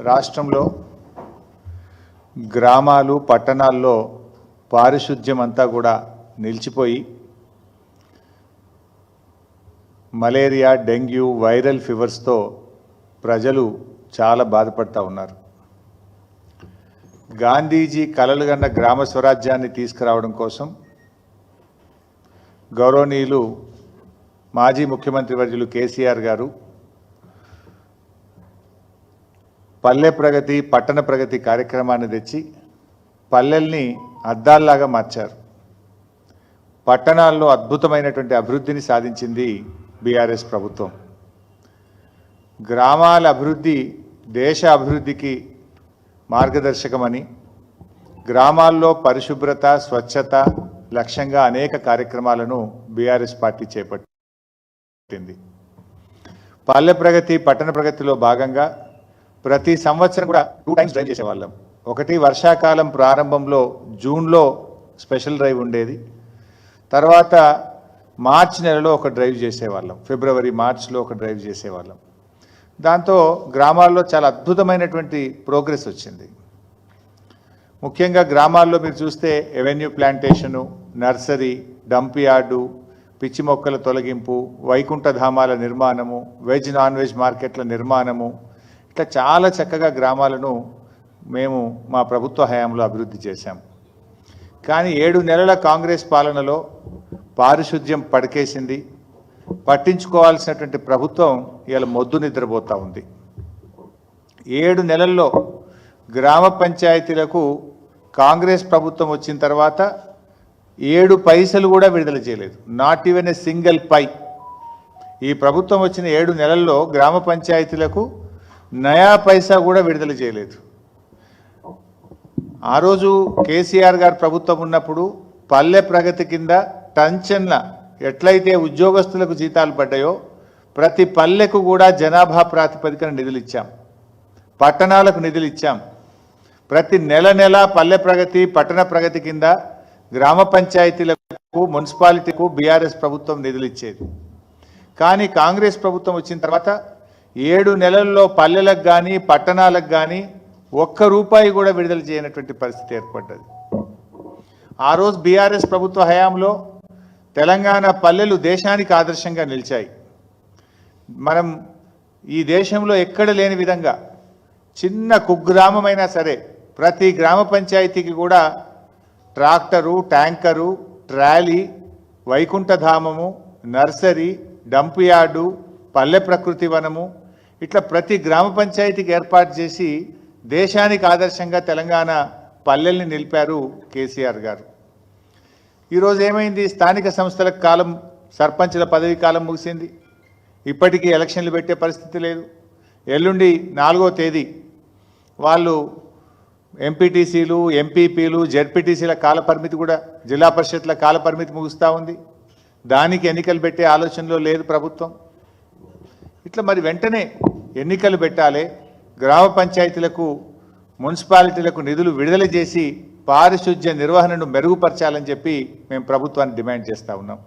రాష్ట్రంలో గ్రామాలు పట్టణాల్లో పారిశుద్ధ్యం అంతా కూడా నిలిచిపోయి మలేరియా డెంగ్యూ వైరల్ ఫీవర్స్తో ప్రజలు చాలా బాధపడతా ఉన్నారు. గాంధీజీ కలలు కలలుగన్న గ్రామ స్వరాజ్యాన్ని తీసుకురావడం కోసం గౌరవనీయులు మాజీ ముఖ్యమంత్రి వర్యులు కేసీఆర్ గారు పల్లె ప్రగతి పట్టణ ప్రగతి కార్యక్రమాన్ని తెచ్చి పల్లెల్ని అద్దాల్లాగా మార్చారు. పట్టణాల్లో అద్భుతమైనటువంటి అభివృద్ధిని సాధించింది బీఆర్ఎస్ ప్రభుత్వం. గ్రామాల అభివృద్ధి దేశ అభివృద్ధికి మార్గదర్శకమని గ్రామాల్లో పరిశుభ్రత స్వచ్ఛత లక్ష్యంగా అనేక కార్యక్రమాలను బీఆర్ఎస్ పార్టీ చేపట్టింది. పల్లె ప్రగతి పట్టణ ప్రగతిలో భాగంగా ప్రతి సంవత్సరం కూడా టూ టైమ్స్ డ్రైవ్ చేసేవాళ్ళం. ఒకటి వర్షాకాలం ప్రారంభంలో జూన్లో స్పెషల్ డ్రైవ్ ఉండేది. తర్వాత మార్చి నెలలో ఒక డ్రైవ్ చేసేవాళ్ళం. ఫిబ్రవరి మార్చ్లో ఒక డ్రైవ్ చేసేవాళ్ళం. దాంతో గ్రామాల్లో చాలా అద్భుతమైనటువంటి ప్రోగ్రెస్ వచ్చింది. ముఖ్యంగా గ్రామాల్లో మీరు చూస్తే avenue plantation nursery dump yard పిచ్చి మొక్కల తొలగింపు వైకుంఠ ధామాల నిర్మాణము వెజ్ నాన్ వెజ్ మార్కెట్ల నిర్మాణము ఇట్లా చాలా చక్కగా గ్రామాలను మేము మా ప్రభుత్వ హయాంలో అభివృద్ధి చేశాం. కానీ ఏడు నెలల కాంగ్రెస్ పాలనలో పారిశుద్ధ్యం పడకేసింది. పట్టించుకోవాల్సినటువంటి ప్రభుత్వం ఇవాళ మొద్దు నిద్రపోతూ ఉంది. ఏడు నెలల్లో గ్రామ పంచాయతీలకు కాంగ్రెస్ ప్రభుత్వం వచ్చిన తర్వాత ఏడు పైసలు కూడా విడుదల చేయలేదు. Not even a single pie. ఈ ప్రభుత్వం వచ్చిన ఏడు నెలల్లో గ్రామ పంచాయతీలకు నయా పైసా కూడా విడుదల చేయలేదు. ఆ రోజు కేసీఆర్ గారు ప్రభుత్వం ఉన్నప్పుడు పల్లె ప్రగతి కింద టంచన్ల ఎట్లయితే ఉద్యోగస్తులకు జీతాలు పడ్డాయో ప్రతి పల్లెకు కూడా జనాభా ప్రాతిపదికన నిధులు ఇచ్చాం పట్టణాలకు నిధులు ఇచ్చాం ప్రతి నెల నెల పల్లె ప్రగతి పట్టణ ప్రగతి కింద గ్రామ పంచాయతీలకు మున్సిపాలిటీకు బీఆర్ఎస్ ప్రభుత్వం నిధులు ఇచ్చేది కానీ కాంగ్రెస్ ప్రభుత్వం వచ్చిన తర్వాత ఏడు నెలల్లో పల్లెలకు కానీ పట్టణాలకు కానీ ఒక్క రూపాయి కూడా విడుదల చేయనటువంటి పరిస్థితి ఏర్పడ్డది. ఆ రోజు బీఆర్ఎస్ ప్రభుత్వ హయాంలో తెలంగాణ పల్లెలు దేశానికి ఆదర్శంగా నిలిచాయి. మనం ఈ దేశంలో ఎక్కడ లేని విధంగా చిన్న కుగ్రామమైనా సరే ప్రతి గ్రామ పంచాయతీకి కూడా ట్రాక్టరు ట్యాంకరు ట్రాలీ వైకుంఠధామము నర్సరీ డంప్ యార్డు పల్లె ప్రకృతి వనము ఇట్లా ప్రతి గ్రామ పంచాయతీకి ఏర్పాటు చేసి దేశానికి ఆదర్శంగా తెలంగాణ పల్లెల్ని నిలిపారు కేసీఆర్ గారు. ఈరోజు ఏమైంది? స్థానిక సంస్థల కాలం సర్పంచ్ల పదవి కాలం ముగిసింది. ఇప్పటికీ ఎలక్షన్లు పెట్టే పరిస్థితి లేదు. ఎల్లుండి నాలుగో తేదీ వాళ్ళు ఎంపీటీసీలు ఎంపీపీలు జెడ్పీటీసీల కాల పరిమితి కూడా జిల్లా పరిషత్ల కాల పరిమితి ముగుస్తూ ఉంది. దానికి ఎన్నికలు పెట్టే ఆలోచనలో లేదు ప్రభుత్వం. ఇట్లా మరి వెంటనే ఎన్నికలు పెట్టాలి గ్రామ పంచాయతీలకు మున్సిపాలిటీలకు నిధులు విడుదల చేసి పారిశుధ్య నిర్వహణను మెరుగుపరచాలని చెప్పి మేము ప్రభుత్వాన్ని డిమాండ్ చేస్తూ ఉన్నాం.